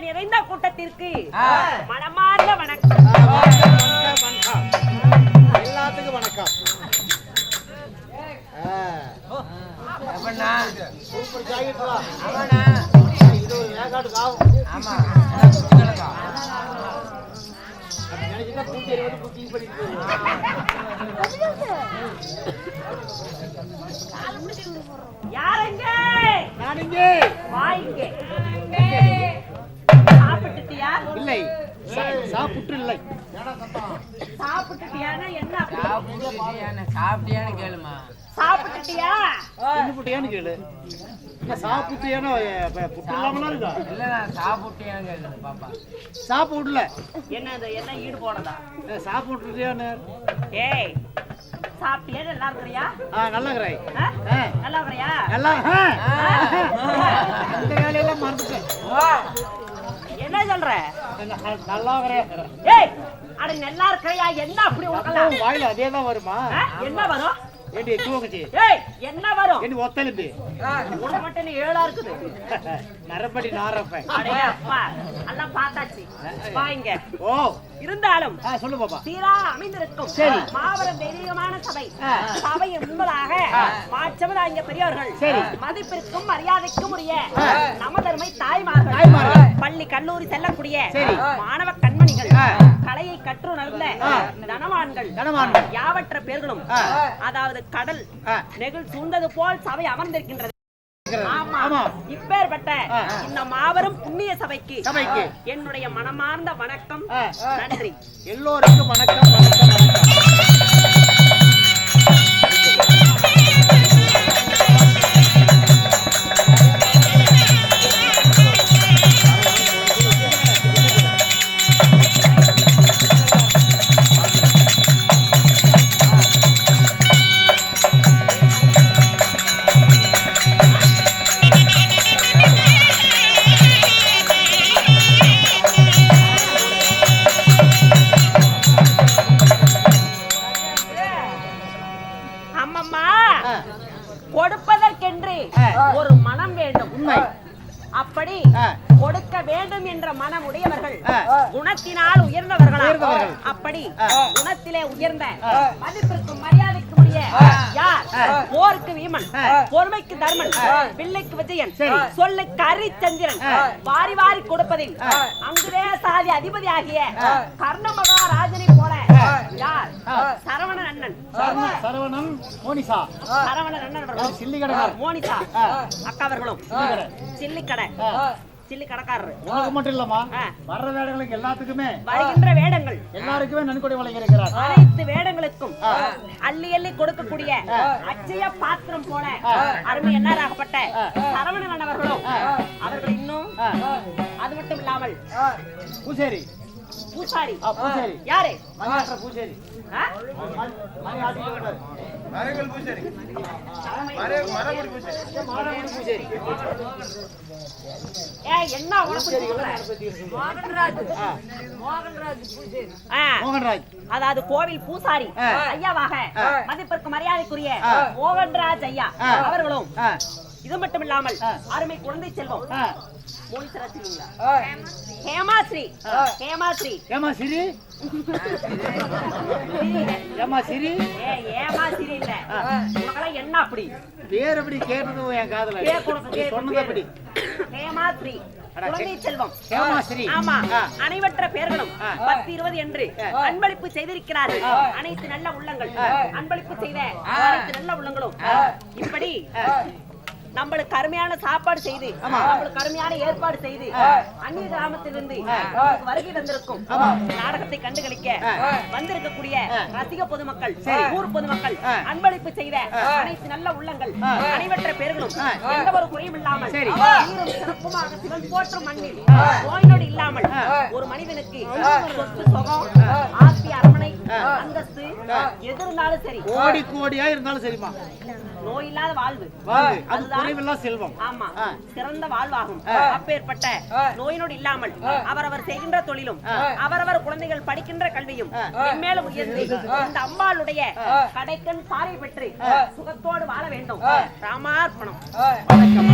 நிறைந்த கூட்டத்திற்கு மனமார்ந்த வணக்கம் எல்லாத்துக்கும் வணக்கம்? சூப்பர். இது ஒரு வேகாட்டுக்கு ஆகும். ஆமா. எறிவது பண்ணிட்டு. யாருங்க நான் இங்கே வாய்ங்க சாப்பிட்டுட்டியா? இல்லை. சாப்பிட்டு இல்லை சாப்பிட்டுட்டியானா என்ன? சாப்பிட்டியான்னு சாப்பிட்டியான்னு கேளுமா. சாப்பிட்டுட்டியா? என்ன புட்டியான்னு கேளு. என்ன சாப்பிட்டியானோ புட்டு இல்லாமலாம் இருக்கா? இல்ல நான் சாப்பிட்டியான்னு பாப்பா. சாப்பிடல என்னது என்ன ஈடு போனதா சாப்பிட்டுட்டியான்னு. ஏய் சாப்பிட்டியா நல்லா இருக்கிறியா? ஆ நல்லா இருக்கிறாய். நல்லா இருக்கிறியா? நல்லா ஆ. இந்த வேலையெல்லாம் மறந்துட்டேன். என்ன சொல்ற? நல்லா இருக்கிறேன் ஏய் அட நல்லா இருக்கிறியா என்ன அப்படி உனக்கெல்லாம் உன் வாயில அதே தான் வருமா? என்ன வரும்? ஏண்டி தூங்கச்சி ஏய் என்ன வரும்? ஏண்டி ஒத்தலும்பு மட்டும் நீ ஏழா இருக்குது. நரம்படி நாரப்ப அடே அப்பா எல்லாம் பார்த்தாச்சு. வாங்க ஓ. இருந்தாலும் சொல்லு பாப்பா. சீரா அமைந்திருக்கும். சரி. மாபெரும் தெய்வீகமான சபை. ஆ. சபை என்பதாக மாற்றவதாங்க பெரியவர்கள் சரி. மதிப்பிற்கும் மரியாதைக்கும் உரிய நமதருமை தாய்மார்கள். பள்ளி கல்லூரி செல்லக்கூடிய. மாணவ. கலையை கற்றுணர்ந்த ஆ. தனவான்கள் தனவான்கள். யாவற்ற பேர்களும். அதாவது கடல். நெகிழ் சூழ்ந்தது போல் சபை அமர்ந்திருக்கின்றது. இப்பேற்பட்ட. இந்த மாபெரும் புண்ணிய சபைக்கு. என்னுடைய மனமார்ந்த வணக்கம். நன்றி எல்லோருக்கும் வணக்கம் வணக்கம் அம்மம்மா. கொடுப்பதற்கென்று. ஒரு மனம் வேண்டும் உண்மை. அப்படி. கொடுக்க வேண்டும் என்ற மனம் உடையவர்கள். குணத்தினால் உயர்ந்தவர்களா உயர்ந்தவர்கள். அப்படி. குணத்திலே உயர்ந்த. மதிப்பிற்கும் மரியாதைக்கும் உரிய யார். போருக்கு வீமன். பொறுமைக்கு தர்மன். பிள்ளைக்கு விஜயன். சொல்லுக்கு ஹரிச்சந்திரன். வாரி வாரி கொடுப்பதில். அங்குதே சாதி அதிபதி ஆகிய ஆ. கர்ண மகாராஜனை போல ஆ. யார் ஆ. சரவணன் அண்ணன் சரவண- சரவணன் மோனிசா சரவணன் அண்ணன் அவர்களும் சில்லிகடனார். மோனிதா ஆ. அக்கா அவர்களும் சில்லிக்கடை. சில்லிக்கடை ஆ. சில்லி கடைக்காரரு உனக்கு மட்டும் இல்லம்மா ஆ. வர்ற வேடங்களுக்கு எல்லாத்துக்குமே வருகின்ற வேடங்கள் எல்லாருக்குமே நன்கொடை வழங்கியிருக்கிறார் அனைத்து வேடங்களுக்கும். அள்ளி அள்ளி கொடுக்கக்கூடிய. அச்சய பாத்திரம் போல. அருமை என்னாராகப்பட்ட. சரவணன் அவர்களும். அவர்கள் இன்னும். அது மட்டும் இல்லாமல் பூசேரி பூசாரி. ஆ, பூசேரி. யாரு? மணியாற்ற பூசேரி. ஏய், என்ன உனக்கு? மோகன்ராஜ். அதாவது கோவில் பூசாரி. ஐயாவாக. மதிப்பிற்கு மரியாதைக்குரிய. மோகன்ராஜ் ஐயா. அவர்களும். இது மட்டும் இல்லாமல். அருமை குழந்தை செல்வம் ஹேமாஸ்ரீ. ஹேமாஸ்ரீ இல்ல. உனக்கெல்லாம் என்ன அப்படி பேர் எப்படி கேட்டதும் என் காதுல சொன்னது அப்படி ஹேமாஸ்ரீ குழந்தை செல்வம். ஆமா. அனைவற்ற பேர்களும் ஆ. பத்து இருபது என்று. அன்பளிப்பு செய்திருக்கிறார்கள். அனைத்து நல்ல உள்ளங்கள். அன்பளிப்பு செய்த. அனைத்து நல்ல உள்ளங்களும். இப்படி. நம்மளுக்கு அருமையான சாப்பாடு செய்து. நம்மளுக்கு அருமையான ஏற்பாடு செய்து. அந்நிய கிராமத்திலிருந்து வருகை தந்திருக்கும் ஆமா. நாடகத்தை கண்டுகளிக்க. வந்திருக்கக்கூடிய. ரசிக பொதுமக்கள். ஊர் பொதுமக்கள். அன்பளிப்பு செய்த. அனைத்து நல்ல உள்ளங்கள். அனைவற்ற பேர்களும். எந்த ஒரு குறையும் இல்லாமல் சரி. சீரும் சிறப்புமாக சிவன் போற்றும் மண்ணில் நோய் நொடி இல்லாமல். ஒரு மனிதனுக்கு. சொத்து சுகம் ஆஸ்தி அரமனை. அந்தஸ்து. எது இருந்தாலும் சரி கோடி கோடியா இருந்தாலும் சரிம்மா நோய் இல்லாத வாழ்வு. அது செல்வம். ஆமா. சிறந்த வாழ்வாகும். அப்பேற்பட்ட நோயினோடு இல்லாமல் அவரவர் செய்கின்ற தொழிலும் அவரவர் குழந்தைகள் படிக்கின்ற கல்வியும் மேலும் உயர்ந்து இந்த அம்பாளுடைய கடைக்கண் பாறை பெற்று சுகத்தோடு வாழ வேண்டும். ராமார்ப்பணம். வணக்கம்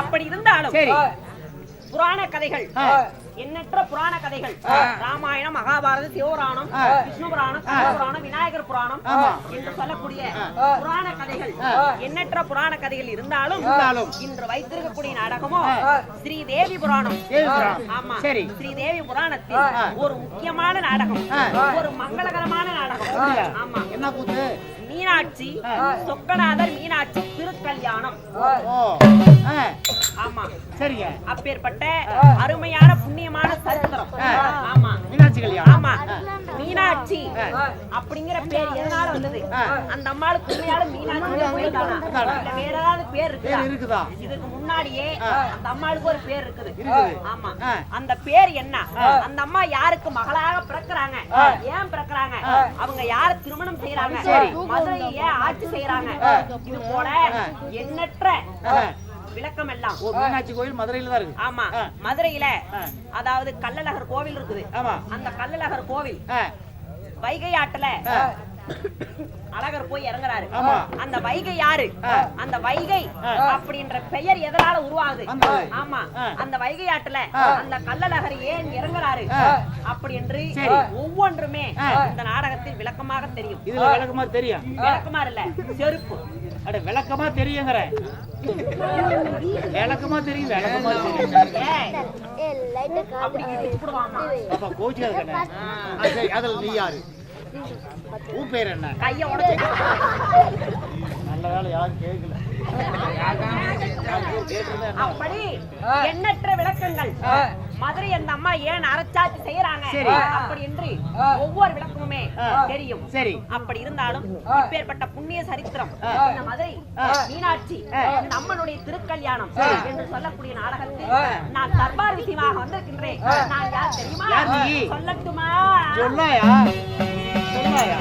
அப்படி இருந்தாலும் வணக்கம் கதைகள். எண்ணற்ற புராண கதைகள் ராமாயணம் மகாபாரதம் சிவபுராணம். விஷ்ணு புராணம் புராணம் விநாயகர் புராணம். என்று சொல்லக்கூடிய. புராண கதைகள். எண்ணற்ற புராண கதைகள் இருந்தாலும். இன்று வைத்திருக்கக்கூடிய நாடகமோ. ஸ்ரீ தேவி புராணம். ஆமா சரி. ஸ்ரீ தேவி புராணத்தில். ஒரு முக்கியமான நாடகம். ஒரு மங்களகரமான நாடகம்? ஆமா என்ன கூத்து மீனாட்சி. சொக்கநாதர் மீனாட்சி திருக்கல்யாணம். ஆமா. சரிங்க. அப்பேற்பட்ட அருமையான புண்ணியமான சரித்திரம். ஆமா. மீனாட்சி கல்யாணம். ஆமா. மீனாட்சி. அப்படிங்கிற பேர் எதனால வந்தது. அந்த அம்மாளுக்கு உண்மையால மீனாட்சி வேற ஏதாவது பேர் இருக்குதா? இதுக்கு முன்னாடியே. அந்த அம்மாளுக்கு ஒரு பேர் இருக்குது. ஆமா. அந்த பேர் என்ன. அந்த அம்மா யாருக்கு மகளாக பிறக்குறாங்க. ஏன் ஆ. அவங்க யார திருமணம் செய்யறாங்க. மதுரையை ஆட்சி செய்யறாங்க. இது போல. எண்ணற்ற. விளக்கம் எல்லாம் மீனாட்சி கோயில் மதுரையில தான் இருக்கு ஆமா. மதுரையில. அதாவது கள்ளழகர் கோவில் இருக்குது ஆமா அந்த கள்ளழகர் கோவில் வைகை ஆற்றுல ஆ. அழகர் போய் இறங்குறாரு ஆமா. அந்த வைகை யாரு. அந்த வைகை. அப்படின்ற பெயர் எதனால உருவாகுது. ஆமா. அந்த வைகை ஆற்றுல ஆ. அந்த கள்ளழகர் ஏன் இறங்குறாரு. அப்படி என்று. ஒவ்வொன்றுமே. இந்த நாடகத்தில் விளக்கமாக தெரியும் இதுல விளக்கமா தெரியும் விளக்கமா இல்ல செருப்பு அட விளக்கமா தெரியுங்கிறேன் விளக்கமா தெரியும் விளக்கமா தெரியும் அப்படி இப்படிவாமா அப்ப கோச்சிக்காத கண்ணே ஆ, சரி அதுல நீ யாரு பேர் என்ன? கைய உடைச்சு நல்ல வேலை யாரும் கேட்கல? அப்படி எண்ணற்ற விளக்கங்கள். மதுரை அந்த அம்மா ஏன் அரசாட்சி செய்யறாங்க? சரி. அப்படி என்று ஒவ்வொரு விளக்கமுமே. தெரியும். சரி. அப்படி இருந்தாலும் இப்பேற்பட்ட புண்ணிய சரித்திரம். இந்த மதுரை. மீனாட்சி அம்மனுடைய திருக்கல்யாணம் என்று சொல்லக்கூடிய நாடகத்தில். நான் தர்பார் விஷயமாக வந்திருக்கின்றேன் நான் யார் தெரியுமா? சொல்லட்டுமா? சொல்லாயா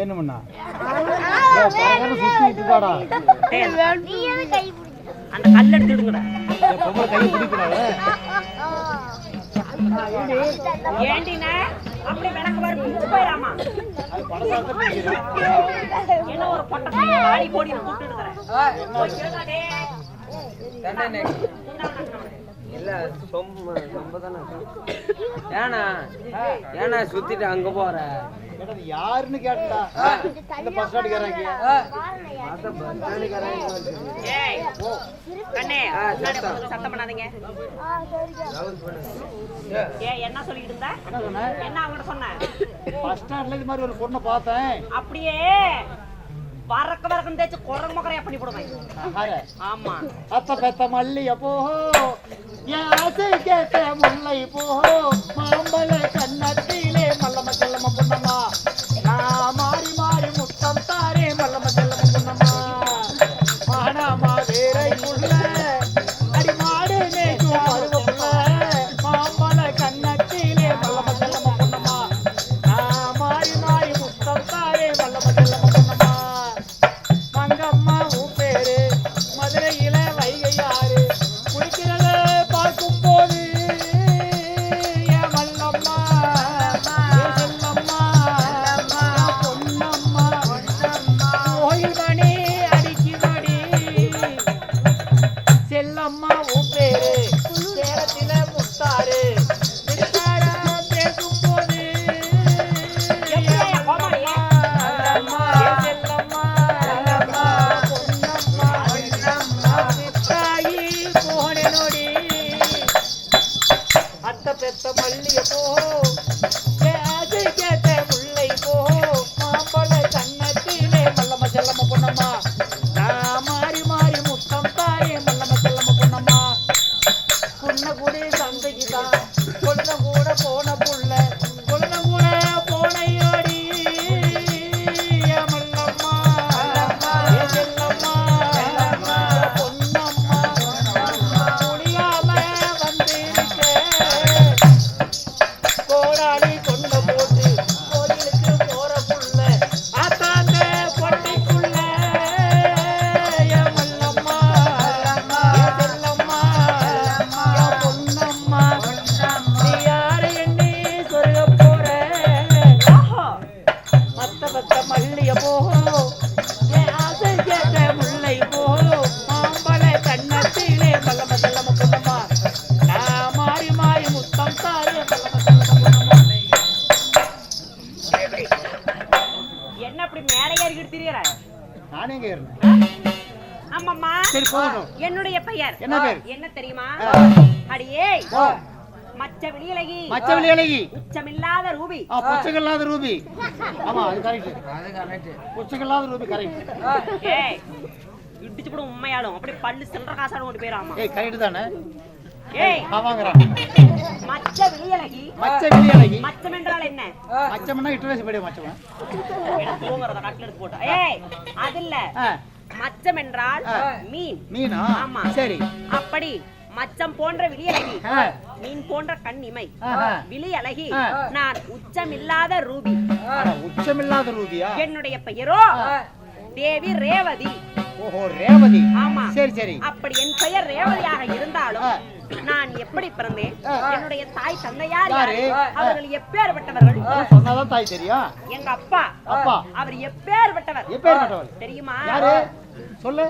வேணும்னா. அந்த கல் எடுத்து விடுங்கடா பொம்பளை கையை பிடிக்கிறாங்க ஏண்டினே? அப்படி விளக்கு வர பிடிச்சு போயிடாமா. அது பணசாக்க பிடிக்கிறேன் என்ன ஒரு பொட்டை கோடின்னு கூப்பிட்டு இருக்கிறேன் ஏனா ஏனா சுத்திட்டு அங்க போற. யாருன்னு கேட்டா? இந்த பஸ் stand காரங்க முன்னாடி சத்தம். பண்ணாதீங்க. என்ன சொல்லிட்டு இருந்த? என்ன அவங்கள்ட்ட சொன்ன? பஸ் ஸ்டாண்ட்ல இது மாதிரி ஒரு பொண்ணை பார்த்தேன். அப்படியே. வரக்க வரக்கன்னு தேய்ச்சி குரங்கு மொக்கரையா பண்ணி போடுவேன். ஆமா அத்த பெத்த மல்லிய போஹோ ஆசை கேட்ட முல்லை போஹோ மாம்பழ கண்ணத்திலே மல்லம செல்லம பொன்னம்மா mal. போன என்ன பேர்? என்ன தெரியுமா. அடியே மச்ச விழியழகி. மச்ச விளையாளகி உச்சமில்லாத ரூபி. ஆ புச்சகல்லாத ரூபி. ஆமா அது கரெக்ட் அது கரெக்ட் புச்சகல்லாத ரூபி கரெக்ட் ஏய் இடிச்சு கூட உண்மையாலும் அப்படி பல்லு சில்லற காசாலும் கொண்டு போயிடாமா ஏய் கரெக்ட் தானே? ஏய் மச்ச விழியழகி. மச்ச விளையாளகி மச்சம் என்றால் என்ன? மச்சம்னா படி மச்சம் எடுத்து போட்டா. ஏய் அது இல்ல. மச்சம் என்றால். மீன். மீனா? ஆமா. சரி. அப்படி மச்சம் போன்ற விழியழகி மீன் போன்ற கண்ணிமை ஆஹா. விழி அழகி ஆ. நான் உச்சமில்லாத ரூபி. உச்சமில்லாத ரூபியா? என்னுடைய பெயரோ? தேவி ரேவதி. ஓஹோ ரேவதி. ஆமா. சரி சரி. அப்படி என் பெயர் ரேவதியாக இருந்தாலும். நான் எப்படி பிறந்தேன். என்னுடைய தாய் தந்தையார் யாரு? அவர்கள் எப்பேற்பட்டவர்கள்? சொன்னாதான் தாய் தெரியும். எங்க அப்பா. அப்பா. அவர் எப்பேற்பட்டவர். எப்பேற்பட்டவர்? தெரியுமா? யாரு? சொல்லு.